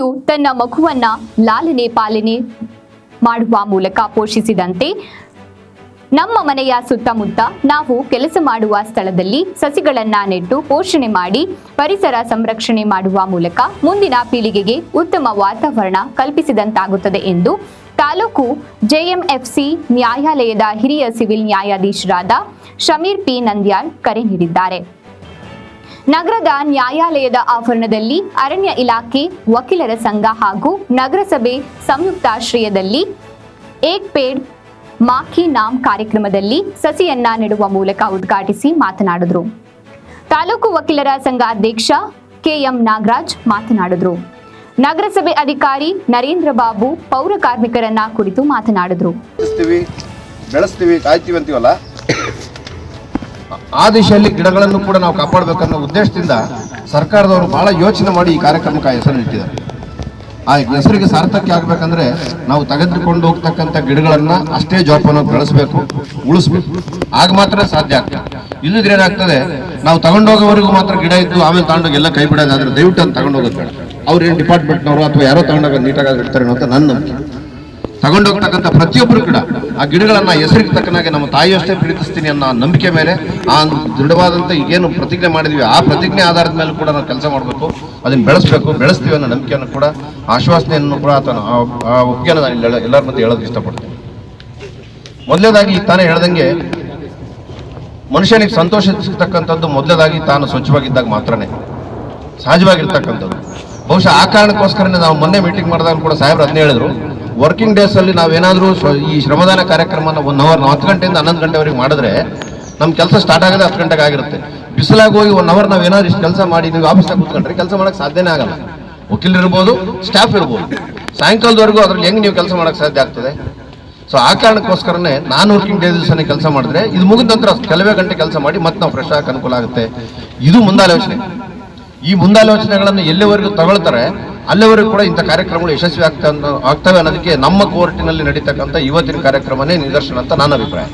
ತನ್ನ ಮಗುವನ್ನ ಲಾಲನೆ ಪಾಲನೆ ಮಾಡುವ ಮೂಲಕ ಪೋಷಿಸಿದಂತೆ ನಮ್ಮ ಮನೆಯ ಸುತ್ತಮುತ್ತ ನಾವು ಕೆಲಸ ಮಾಡುವ ಸ್ಥಳದಲ್ಲಿ ಸಸಿಗಳನ್ನ ನೆಟ್ಟು ಪೋಷಣೆ ಮಾಡಿ, ಪರಿಸರ ಸಂರಕ್ಷಣೆ ಮಾಡುವ ಮೂಲಕ ಮುಂದಿನ ಪೀಳಿಗೆಗೆ ಉತ್ತಮ ವಾತಾವರಣ ಕಲ್ಪಿಸಿದಂತಾಗುತ್ತದೆ ಎಂದು ತಾಲೂಕು ಜೆಎಂಎಫ್ಸಿ ನ್ಯಾಯಾಲಯದ ಹಿರಿಯ ಸಿವಿಲ್ ನ್ಯಾಯಾಧೀಶರಾದ ಶಮೀರ್ ಪಿ ನಂದ್ಯಾಳ್ ಕರೆ ನೀಡಿದ್ದಾರೆ. ನಗರದ ನ್ಯಾಯಾಲಯದ ಆವರಣದಲ್ಲಿ ಅರಣ್ಯ ಇಲಾಖೆ ವಕೀಲರ ಸಂಘ ಹಾಗೂ ನಗರಸಭೆ ಸಂಯುಕ್ತಾಶ್ರಯದಲ್ಲಿ ಏಕ್ ಪೇಡ್ ಮಾಕಿ ನಾಮ್ ಕಾರ್ಯಕ್ರಮದಲ್ಲಿ ಸಸಿಯನ್ನ ನೆಡುವ ಮೂಲಕ ಉದ್ಘಾಟಿಸಿ ಮಾತನಾಡಿದರು. ತಾಲೂಕು ವಕೀಲರ ಸಂಘ ಅಧ್ಯಕ್ಷ ಕೆಎಂ ನಾಗರಾಜ್ ಮಾತನಾಡಿದರು. ನಗರಸಭೆ ಅಧಿಕಾರಿ ನರೇಂದ್ರ ಬಾಬು, ಪೌರ ಕಾರ್ಮಿಕರನ್ನ ಕುರಿತು ಮಾತನಾಡಿದರು. ಬೆಳೆಸ್ತೀವಿ, ಕಾಯ್ತೀವಿ ಅಂತೀವಲ್ಲ ಆ ದಿಶೆಯಲ್ಲಿ ಗಿಡಗಳನ್ನು ಕೂಡ ನಾವು ಕಾಪಾಡಬೇಕನ್ನೋ ಉದ್ದೇಶದಿಂದ ಸರ್ಕಾರದವರು ಬಹಳ ಯೋಚನೆ ಮಾಡಿ ಈ ಕಾರ್ಯಕ್ರಮಕ್ಕೆ ಹೆಸರು ಇಟ್ಟಿದ್ದಾರೆ. ಆ ಹೆಸರಿಗೆ ಸಾರ್ಥಕ್ಯ ಆಗಬೇಕಂದ್ರೆ ನಾವು ತೆಗೆದುಕೊಂಡು ಹೋಗ್ತಕ್ಕಂಥ ಗಿಡಗಳನ್ನು ಅಷ್ಟೇ ಜೋಪಾನ ಬೆಳೆಸಬೇಕು, ಉಳಿಸ್ಬೇಕು. ಆಗ ಮಾತ್ರ ಸಾಧ್ಯ ಆಗ್ತದೆ. ಇಲ್ಲದ್ರೆ ಏನಾಗ್ತದೆ, ನಾವು ತಗೊಂಡೋಗೋವರೆಗೂ ಮಾತ್ರ ಗಿಡ ಇದ್ದು ಆಮೇಲೆ ತಗೊಂಡೋಗಿ ಎಲ್ಲ ಕೈ ಬಿಡೋದಾದ್ರೆ ದಯವಿಟ್ಟು ಅಂತ ತಗೊಂಡೋಗೋದು ಬೇಡ. ಅವ್ರು ಏನು ಡಿಪಾರ್ಟ್ಮೆಂಟ್ನವರು ಅಥವಾ ಯಾರೋ ತಗೊಂಡೋಗ ನೀಟಾಗಿ ಇರ್ತಾರೆ ಅಂತ ನನ್ನ ನಂಬಿಕೆ. ತಗೊಂಡೋಗ್ತಕ್ಕಂಥ ಪ್ರತಿಯೊಬ್ಬರು ಕೂಡ ಆ ಗಿಡಗಳನ್ನು ಹೆಸರಿಗೆ ತಕ್ಕನಾಗೆ ನಮ್ಮ ತಾಯಿಯಷ್ಟೇ ಪ್ರೀತಿಸ್ತೀನಿ ಅನ್ನೋ ನಂಬಿಕೆ ಮೇಲೆ ಆ ದೃಢವಾದಂಥ ಏನು ಪ್ರತಿಜ್ಞೆ ಮಾಡಿದ್ವಿ, ಆ ಪ್ರತಿಜ್ಞೆ ಆಧಾರದ ಮೇಲೆ ಕೂಡ ನಾವು ಕೆಲಸ ಮಾಡಬೇಕು, ಅದನ್ನು ಬೆಳೆಸಬೇಕು, ಬೆಳೆಸ್ತೀವಿ ಅನ್ನೋ ನಂಬಿಕೆಯನ್ನು ಕೂಡ, ಆಶ್ವಾಸನೆಯನ್ನು ಕೂಡ ಆತನ ಆ- ಒಪ್ಪಿಗೆಯನ್ನು ನಾನು ಎಲ್ಲರ ಮಧ್ಯೆ ಹೇಳೋದು ಇಷ್ಟಪಡ್ತೀನಿ. ಮೊದಲನೇದಾಗಿ ಈಗ ತಾನೇ ಹೇಳ್ದಂಗೆ, ಮನುಷ್ಯನಿಗೆ ಸಂತೋಷ ಸಿಗ್ತಕ್ಕಂಥದ್ದು ಮೊದಲನೇದಾಗಿ ತಾನು ಸ್ವಚ್ಛವಾಗಿದ್ದಾಗ ಮಾತ್ರನೇ, ಸಹಜವಾಗಿರ್ತಕ್ಕಂಥದ್ದು. ಬಹುಶಃ ಆ ಕಾರಣಕ್ಕೋಸ್ಕರನೇ ನಾವು ಮೊನ್ನೆ ಮೀಟಿಂಗ್ ಮಾಡಿದಾಗ ಕೂಡ ಸಾಹೇಬ್ರು ಅದನ್ನೇ ಹೇಳಿದ್ರು. ವರ್ಕಿಂಗ್ ಡೇಸ್ ಅಲ್ಲಿ ನಾವೇನಾದ್ರೂ ಈ ಶ್ರಮದಾನ ಕಾರ್ಯಕ್ರಮನ ಒನ್ ಅವರ್ ಹತ್ತು ಗಂಟೆಯಿಂದ ಹನ್ನೊಂದು ಗಂಟೆವರೆಗೆ ಮಾಡಿದ್ರೆ ನಮ್ಮ ಕೆಲಸ ಸ್ಟಾರ್ಟ್ ಆಗೋದೇ ಹತ್ತು ಗಂಟೆಗೆ ಆಗಿರುತ್ತೆ. ಬಿಸಿಲಾಗಿ ಹೋಗಿ ಒನ್ ಅವರ್ ನಾವು ಏನಾದ್ರು ಇಷ್ಟು ಕೆಲಸ ಮಾಡಿ ನೀವು ಆಫೀಸ್ನಾಗ ಕೂತ್ಕೊಂಡ್ರೆ ಕೆಲಸ ಮಾಡೋಕ್ಕೆ ಸಾಧ್ಯನೇ ಆಗಲ್ಲ. ವಕೀಲ್ ಇರ್ಬೋದು ಸ್ಟಾಫ್ ಇರ್ಬೋದು. ಸಾಯಂಕಾಲದವರೆಗೂ ಅದ್ರಲ್ಲಿ ಹೆಂಗೆ ನೀವು ಕೆಲಸ ಮಾಡೋಕ್ಕೆ ಸಾಧ್ಯ ಆಗ್ತದೆ? ಸೊ ಆ ಕಾರಣಕ್ಕೋಸ್ಕರನೇ ನಾನು ವರ್ಕಿಂಗ್ ಡೇ ದಿವಸನೇ ಕೆಲಸ ಮಾಡಿದ್ರೆ ಇದು ಮುಗಿದ ನಂತರ ಕೆಲವೇ ಗಂಟೆ ಕೆಲಸ ಮಾಡಿ ಮತ್ತೆ ನಾವು ಫ್ರೆಶ್ ಆಗಿ ಅನುಕೂಲ ಆಗುತ್ತೆ. ಇದು ಮುಂದಾಲೋಚನೆ. ಈ ಮುಂದಾಲೋಚನೆಗಳನ್ನು ಎಲ್ಲಿವರೆಗೂ ತಗೊಳ್ತಾರೆ? ಅಲ್ಲಿವರೆಗೂ ಕೂಡ ಇಂಥ ಕಾರ್ಯಕ್ರಮಗಳು ಯಶಸ್ವಿ ಆಗ್ತಾ ಆಗ್ತವೆ ಅನ್ನೋದಕ್ಕೆ ನಮ್ಮ ಕೋರ್ಟಿನಲ್ಲಿ ನಡೀತಕ್ಕಂಥ ಇವತ್ತಿನ ಕಾರ್ಯಕ್ರಮನೇ ನಿದರ್ಶನ ಅಂತ ನನ್ನ ಅಭಿಪ್ರಾಯ.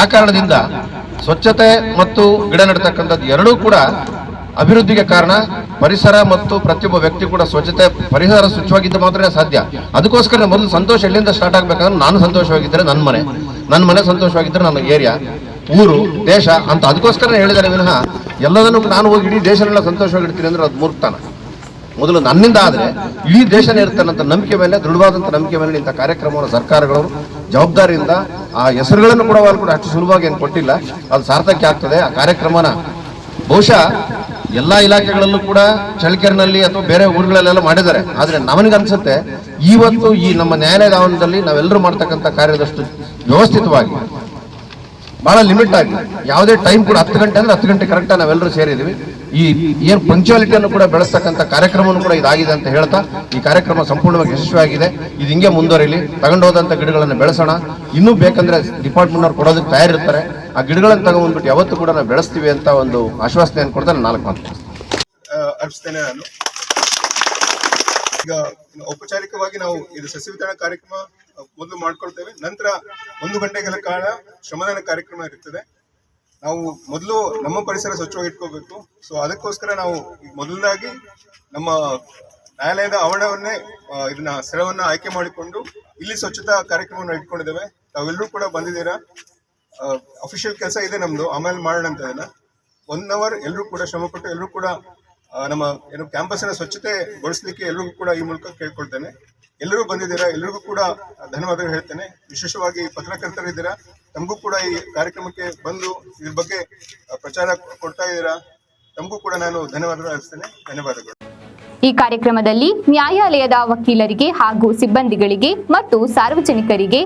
ಆ ಕಾರಣದಿಂದ ಸ್ವಚ್ಛತೆ ಮತ್ತು ಗಿಡ ನೆಡ್ತಕ್ಕಂಥದ್ದು ಎರಡೂ ಕೂಡ ಅಭಿವೃದ್ಧಿಗೆ ಕಾರಣ. ಪರಿಸರ ಮತ್ತು ಪ್ರತಿಯೊಬ್ಬ ವ್ಯಕ್ತಿ ಕೂಡ ಸ್ವಚ್ಛತೆ ಪರಿಸರ ಸ್ವಚ್ಛವಾಗಿದ್ದ ಮಾತ್ರ ಸಾಧ್ಯ. ಅದಕ್ಕೋಸ್ಕರ ಮೊದಲು ಸಂತೋಷ ಎಲ್ಲಿಂದ ಸ್ಟಾರ್ಟ್ ಆಗಬೇಕಂದ್ರೆ ನಾನು ಸಂತೋಷವಾಗಿದ್ದರೆ ನನ್ನ ಮನೆ. ನನ್ನ ಮನೆ ಸಂತೋಷವಾಗಿದ್ದರೆ ನನ್ನ ಏರಿಯಾ, ಊರು, ದೇಶ ಅಂತ. ಅದಕ್ಕೋಸ್ಕರ ಹೇಳಿದರೆ ವಿನಃ ಎಲ್ಲದನ್ನು ನಾನು ಹೋಗಿ ಇಡೀ ದೇಶನೆಲ್ಲ ಸಂತೋಷವಾಗಿಡ್ತೀನಿ ಅಂದ್ರೆ ಅದು ಮೂರ್ಖತನ. ಮೊದಲು ನನ್ನಿಂದ ಆದರೆ ಇಡೀ ದೇಶನೇ ಇರ್ತಾನಂತ ನಂಬಿಕೆ ಮೇಲೆ, ದೃಢವಾದಂಥ ನಂಬಿಕೆ ಮೇಲೆ ಇಂಥ ಕಾರ್ಯಕ್ರಮವನ್ನು ಸರ್ಕಾರಗಳು ಜವಾಬ್ದಾರಿಯಿಂದ ಆ ಹೆಸರುಗಳನ್ನು ಕೂಡ ಅವರು ಕೂಡ ಅಷ್ಟು ಸುಲಭವಾಗಿ ಏನು ಕೊಟ್ಟಿಲ್ಲ. ಅದು ಸಾರ್ಥಕ್ಯ ಆಗ್ತದೆ. ಆ ಕಾರ್ಯಕ್ರಮನ ಬಹುಶಃ ಎಲ್ಲ ಇಲಾಖೆಗಳಲ್ಲೂ ಕೂಡ ಚಳ್ಳಕೆರೆನಲ್ಲಿ ಅಥವಾ ಬೇರೆ ಊರುಗಳಲ್ಲೆಲ್ಲ ಮಾಡಿದ್ದಾರೆ. ಆದರೆ ನಮನಿಗೆ ಅನ್ಸುತ್ತೆ ಇವತ್ತು ಈ ನಮ್ಮ ನ್ಯಾಯಾಲಯದ ಆವರಣದಲ್ಲಿ ನಾವೆಲ್ಲರೂ ಮಾಡ್ತಕ್ಕಂಥ ಕಾರ್ಯದಷ್ಟು ವ್ಯವಸ್ಥಿತವಾಗಿ ಬಹಳ ಲಿಮಿಟ್ ಆಗಿ. ಯಾವುದೇ ಟೈಮ್ ಕೂಡ ಹತ್ತು ಗಂಟೆ ಅಂದ್ರೆ ಹತ್ತು ಗಂಟೆ ಕರೆಕ್ಟಾಗಿ ನಾವೆಲ್ಲರೂ ಸೇರಿದ್ದೀವಿ. ಈ ಏನು ಪಂಕ್ಚುಯಾಲಿಟಿಯನ್ನು ಕೂಡ ಬೆಳೆಸ್ತಕ್ಕಂಥ ಕಾರ್ಯಕ್ರಮವನ್ನು ಕೂಡ ಇದಾಗಿದೆ ಅಂತ ಹೇಳ್ತಾ, ಈ ಕಾರ್ಯಕ್ರಮ ಸಂಪೂರ್ಣವಾಗಿ ಯಶಸ್ವಿಯಾಗಿದೆ. ಇದು ಹಿಂಗೆ ಮುಂದುವರಿಲಿ. ತಗೊಂಡೋದಂಥ ಗಿಡಗಳನ್ನು ಬೆಳೆಸೋಣ. ಇನ್ನೂ ಬೇಕಂದ್ರೆ ಡಿಪಾರ್ಟ್ಮೆಂಟ್ನವ್ರು ಕೊಡೋದಕ್ಕೆ ತಯಾರಿರ್ತಾರೆ. ಆ ಗಿಡಗಳನ್ನು ತಗೊಂಡ್ಬಿಟ್ಟು ಯಾವತ್ತೂ ಕೂಡ ನಾವು ಬೆಳೆಸ್ತೀವಿ ಅಂತ ಒಂದು ಆಶ್ವಾಸನೆಯನ್ನು ಕೊಡ್ತಾರೆ ನಾಲ್ಕು ಮಾತು. ಅರ್ಪಿಸ್ತೇನೆ ನಾನು. ಈಗ ಔಪಚಾರಿಕವಾಗಿ ನಾವು ಇದು ಸಸಿ ವಿತರಣಾ ಕಾರ್ಯಕ್ರಮ ಮೊದಲು ಮಾಡ್ಕೊಳ್ತೇವೆ. ನಂತರ ಒಂದು ಗಂಟೆಗಳ ಕಾಲ ಶ್ರಮದಾನ ಕಾರ್ಯಕ್ರಮ ಇರುತ್ತದೆ ನಾವು ಮೊದಲು ನಮ್ಮ ಪರಿಸರ ಸ್ವಚ್ಛವಾಗಿ ಇಟ್ಕೋಬೇಕು. ಸೊ ಅದಕ್ಕೋಸ್ಕರ ನಾವು ಮೊದಲನಾಗಿ ನಮ್ಮ ನ್ಯಾಯಾಲಯದ ಆವರಣವನ್ನೇ ಇದನ್ನ ಸ್ಥಳವನ್ನ ಆಯ್ಕೆ ಮಾಡಿಕೊಂಡು ಇಲ್ಲಿ ಸ್ವಚ್ಛತಾ ಕಾರ್ಯಕ್ರಮವನ್ನು ಇಟ್ಕೊಂಡಿದ್ದೇವೆ. ತಾವೆಲ್ಲರೂ ಕೂಡ ಬಂದಿದ್ದೀರಾ? ಅಫಿಷಿಯಲ್ ಕೆಲಸ ಇದೆ ನಮ್ದು. ಆಮೇಲೆ ಮಾಡೋಣ ಅಂತ ಒನ್ ಅವರ್ ಎಲ್ಲರೂ ಕೂಡ ಶ್ರಮಪಟ್ಟು ಎಲ್ಲರೂ ಕೂಡ ನಮ್ಮ ಏನು ಕ್ಯಾಂಪಸ್ನ ಸ್ವಚ್ಛತೆ ಎಲ್ಲರಿಗೂ ಕೂಡ ಈ ಮೂಲಕ ಕೇಳ್ಕೊಳ್ತೇನೆ. ಎಲ್ಲರೂ ಬಂದಿದ್ದೀರಾ? ಎಲ್ಲರಿಗೂ ಕೂಡ ಧನ್ಯವಾದಗಳು ಹೇಳ್ತೇನೆ. ವಿಶೇಷವಾಗಿ ಪತ್ರಕರ್ತರಿದ್ದೀರಾ ತಮಗೂ ಕೂಡ ಈ ಕಾರ್ಯಕ್ರಮಕ್ಕೆ ಬಂದು ಇದ್ರ ಬಗ್ಗೆ ಪ್ರಚಾರ ಕೊಡ್ತಾ ಇದ್ದೀರಾ? ತಮಗೂ ಕೂಡ ನಾನು ಧನ್ಯವಾದ ಅರ್ಪಿಸ್ತೇನೆ. ಧನ್ಯವಾದಗಳು. ಈ ಕಾರ್ಯಕ್ರಮದಲ್ಲಿ ನ್ಯಾಯಾಲಯದ ವಕೀಲರಿಗೆ ಹಾಗೂ ಸಿಬ್ಬಂದಿಗಳಿಗೆ ಮತ್ತು ಸಾರ್ವಜನಿಕರಿಗೆ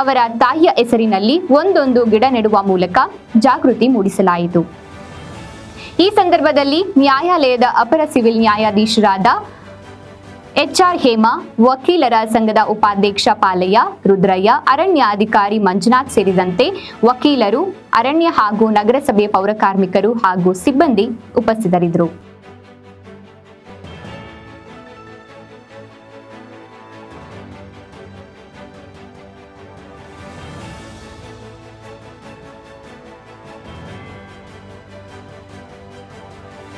ಅವರ ತಾಯಿಯ ಹೆಸರಿನಲ್ಲಿ ಒಂದೊಂದು ಗಿಡ ನೆಡುವ ಮೂಲಕ ಜಾಗೃತಿ ಮೂಡಿಸಲಾಯಿತು. ಈ ಸಂದರ್ಭದಲ್ಲಿ ನ್ಯಾಯಾಲಯದ ಅಪರ ಸಿವಿಲ್ ನ್ಯಾಯಾಧೀಶರಾದ ಎಚ್ಆರ್ ಹೇಮಾ, ವಕೀಲರ ಸಂಘದ ಉಪಾಧ್ಯಕ್ಷ ಪಾಲಯ್ಯ, ರುದ್ರಯ್ಯ, ಅರಣ್ಯಾಧಿಕಾರಿ ಮಂಜುನಾಥ್ ಸೇರಿದಂತೆ ವಕೀಲರು, ಅರಣ್ಯ ಹಾಗೂ ನಗರಸಭೆ ಪೌರಕಾರ್ಮಿಕರು ಹಾಗೂ ಸಿಬ್ಬಂದಿ ಉಪಸ್ಥಿತರಿದ್ದರು.